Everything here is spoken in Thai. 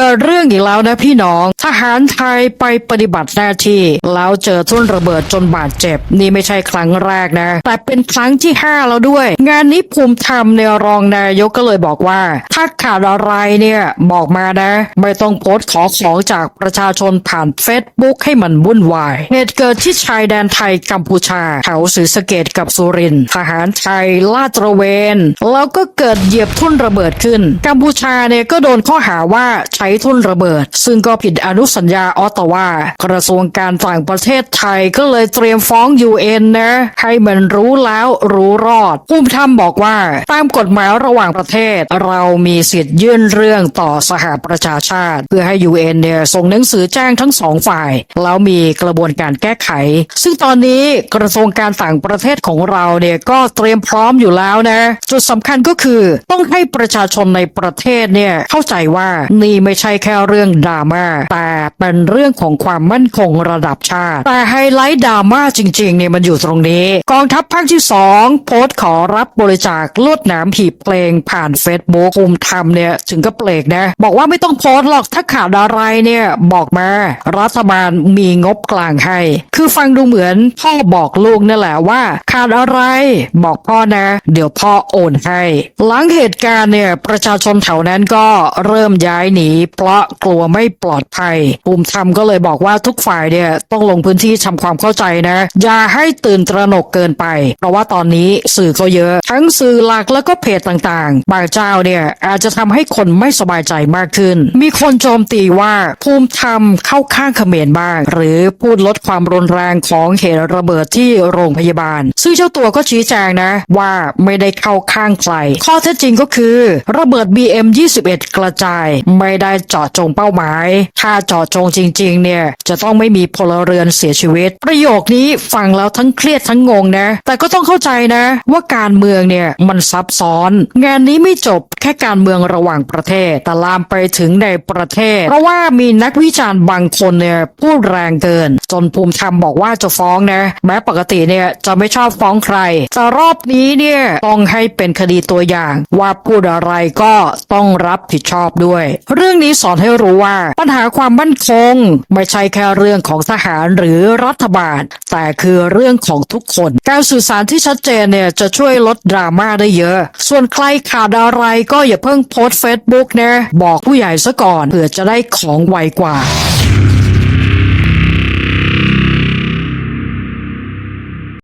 เกิดเรื่องอีกแล้วนะพี่น้อง ทหารไทยไปปฏิบัติหน้าที่ แล้วเจอทุ่นระเบิดจนบาดเจ็บ นี่ไม่ใช่ครั้งแรกนะ แต่เป็นครั้งที่ 5 แล้วด้วย งานนี้ภูมิธรรมในรองนายกก็เลยบอกว่า ถ้าขาดอะไรเนี่ยบอกมานะ ไม่ต้องโพสต์ขอของจากประชาชนผ่านเฟซบุ๊กให้มันวุ่นวาย เหตุเกิดที่ชายแดนไทยกัมพูชาแถวศรีสะเกดกับสุรินทร์ทหารไทยลาดตระเวน แล้วก็เกิดเหยียบทุ่นระเบิดขึ้น กัมพูชาเนี่ยก็โดนข้อหาว่าใช้ทุ่นระเบิด ซึ่งก็ผิดอนุสัญญาออตตาวากระทรวงการต่างประเทศไทยก็เลยเตรียมฟ้อง UN นะให้มันรู้แล้วรู้รอดภูมิธรรมบอกว่า ตามกฎหมายระหว่างประเทศ เรามีสิทธิ์ยื่นเรื่องต่อสหประชาชาติ เพื่อให้ UN เนี่ยส่งหนังสือแจ้งทั้งสองฝ่าย แล้วมีกระบวนการแก้ไข ซึ่งตอนนี้กระทรวงการต่างประเทศของเราเนี่ยก็เตรียมพร้อมอยู่แล้วนะ จุดสำคัญก็คือต้องให้ประชาชนในประเทศเนี่ยเข้าใจว่านี่ไม่ใช่แค่เรื่องดราม่าแต่เป็นเรื่องของความมั่นคงระดับชาติ แต่ไฮไลท์ดราม่าจริงๆเนี่ยมันอยู่ตรงนี้ กองทัพภาคที่ 2 โพสต์ขอรับบริจาคลวดหนามหีบเพลงผ่านเฟซบุ๊กภูมิธรรมเนี่ยถึงก็เปลกนะ บอกว่าไม่ต้องโพสต์หรอกถ้าขาวอะไรเนี่ยบอกมารัฐบาลมีงบกลางให้ คือฟังดูเหมือนพ่อบอกลูกนั่นแหละว่า ขาดอะไร บอกพ่อนะ เดี๋ยวพ่อโอนให้ หลังเหตุการณ์เนี่ยประชาชนแถวนั้นก็เริ่มย้ายหนีเพราะกลัวไม่ปลอดภัยภูมิธรรมก็เลยบอกว่าทุกฝ่ายเนี่ยต้องลงพื้นที่ทำความเข้าใจนะ อย่าให้ตื่นตระหนกเกินไป เพราะว่าตอนนี้สื่อก็เยอะ ทั้งสื่อหลักแล้วก็เพจต่างๆ บางเจ้าเนี่ยอาจจะทำให้คนไม่สบายใจมากขึ้น มีคนโจมตีว่าภูมิธรรมเข้าข้างเขมรบ้าง หรือพูดลดความรุนแรงของเหตุระเบิดที่โรงพยาบาล ซึ่งเจ้าตัวก็ชี้แจงนะ ว่าไม่ได้เข้าข้างใคร ข้อเท็จจริงก็คือ ระเบิด BM21 กระจายไม่ได้เจาะจงเป้าหมาย ถ้าเจาะจงจริง ๆ เนี่ย จะต้องไม่มีพลเรือนเสียชีวิต ประโยคนี้ฟังแล้วทั้งเครียดทั้งงงนะ แต่ก็ต้องเข้าใจนะ ว่าการเมืองเนี่ยมันซับซ้อน งานนี้ไม่จบแค่การเมืองระหว่างประเทศ แต่ลามไปถึงในประเทศ เพราะว่ามีนักวิจารณ์บางคนเนี่ยพูดแรงเกิน จนภูมิธรรมบอกว่าจะฟ้องนะ แม้ปกติเนี่ยจะไม่ชอบฟ้องใคร แต่รอบนี้เนี่ยต้องให้เป็นคดีตัวอย่าง ว่าพูดอะไรก็ต้องรับผิดชอบด้วย เรื่องนี้สอนให้รู้ว่า ปัญหาความมั่นคง ไม่ใช่แค่เรื่องของทหารหรือรัฐบาล แต่คือเรื่องของทุกคน การสื่อสารที่ชัดเจนเนี่ยจะช่วยลดดราม่าได้เยอะ ส่วนใครขาดอะไรก็อย่าเพิ่งโพสต์เฟซบุ๊กนะบอกผู้ใหญ่ซะก่อนเผื่อจะได้ของไวกว่า